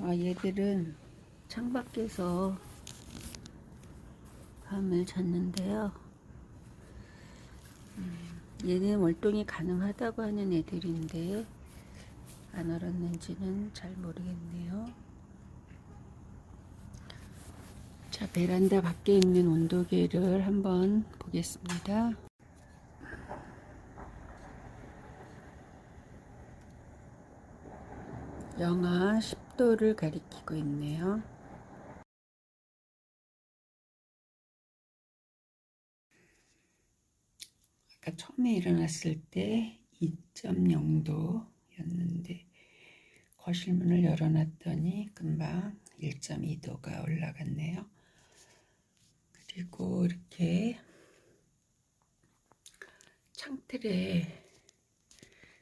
아, 얘들은 창밖에서 밤을 잤는데요. 음, 얘는 월동이 가능하다고 하는 애들인데 안 얼었는지는 잘 모르겠네요. 자, 베란다 밖에 있는 온도계를 한번 보겠습니다. 영하 10 도를 가리키고 있네요. 아까 처음에 일어났을 때 2.0도였는데 거실 문을 열어놨더니 금방 1.2도가 올라갔네요. 그리고 이렇게 창틀에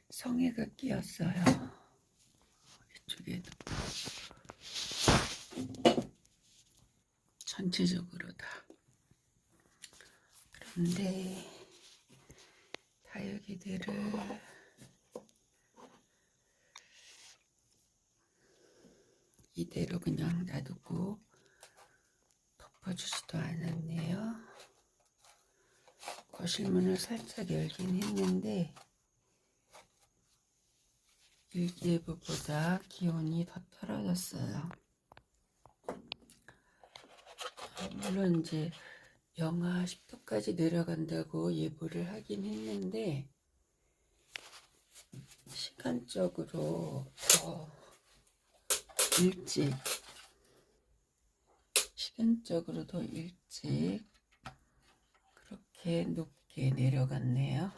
성에가 끼었어요. 이쪽에도 전체적으로 다 그런데 다육이들을 이대로 그냥 놔두고 덮어주지도 않았네요. 거실 문을 살짝 열긴 했는데 일기예보보다 기온이 더 떨어졌어요. 물론 이제 영하 10도까지 내려간다고 예보를 하긴 했는데 시간적으로 더 일찍 시간적으로 더 일찍 그렇게 높게 내려갔네요.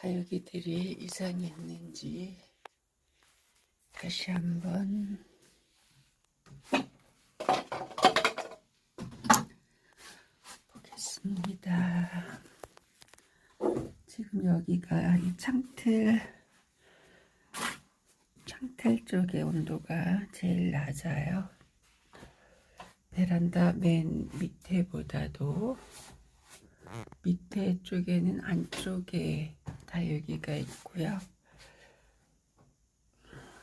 다육이들이 이상이 있는지 다시 한번 보겠습니다. 지금 여기가 이 창틀 창틀 쪽의 온도가 제일 낮아요. 베란다 맨 밑에보다도 밑에 쪽에는 안쪽에 다육이가 있고요.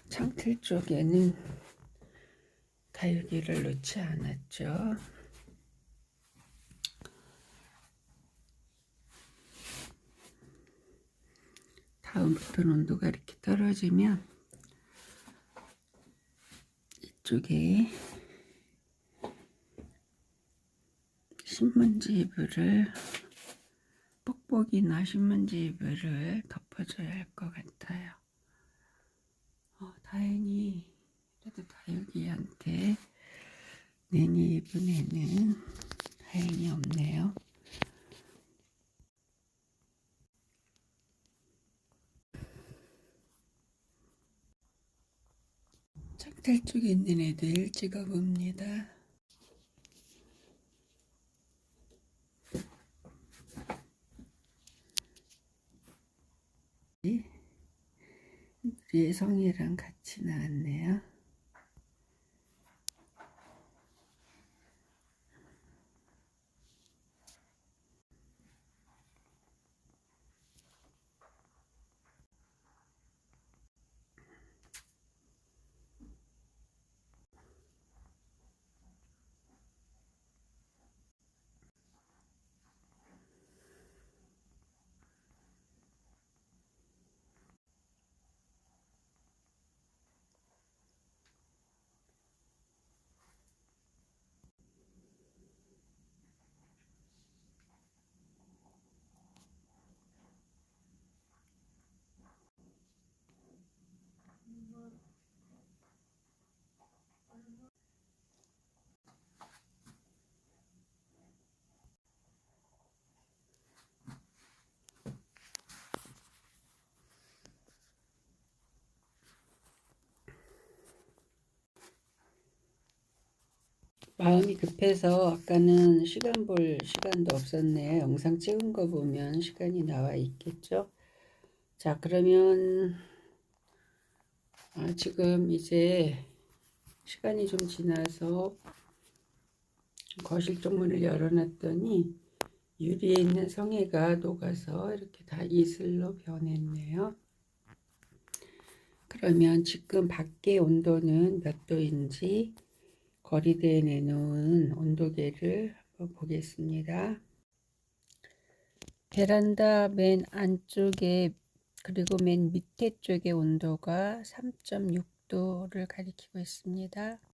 창틀 쪽에는 다육이를 놓지 않았죠. 다음부터는 온도가 이렇게 떨어지면 이쪽에 신문지 이불을 뽁뽁이나 신문지 이불을 덮어줘야 할 것 같아요. 어, 다행히 그래도 다육이한테 내니 애는 다행히 없네요. 창틀 쪽에 있는 애들 찍어봅니다. 우리 성이랑 같이 나왔네요. 마음이 급해서 아까는 시간 볼 시간도 없었네요. 영상 찍은 거 보면 시간이 나와 있겠죠? 자, 그러면 아, 지금 이제 시간이 좀 지나서 거실 쪽 문을 열어놨더니 유리에 있는 성에가 녹아서 이렇게 다 이슬로 변했네요. 그러면 지금 밖의 온도는 몇 도인지 거리대에 내놓은 온도계를 한번 보겠습니다. 베란다 맨 안쪽에 그리고 맨 밑에 쪽의 온도가 3.6도를 가리키고 있습니다.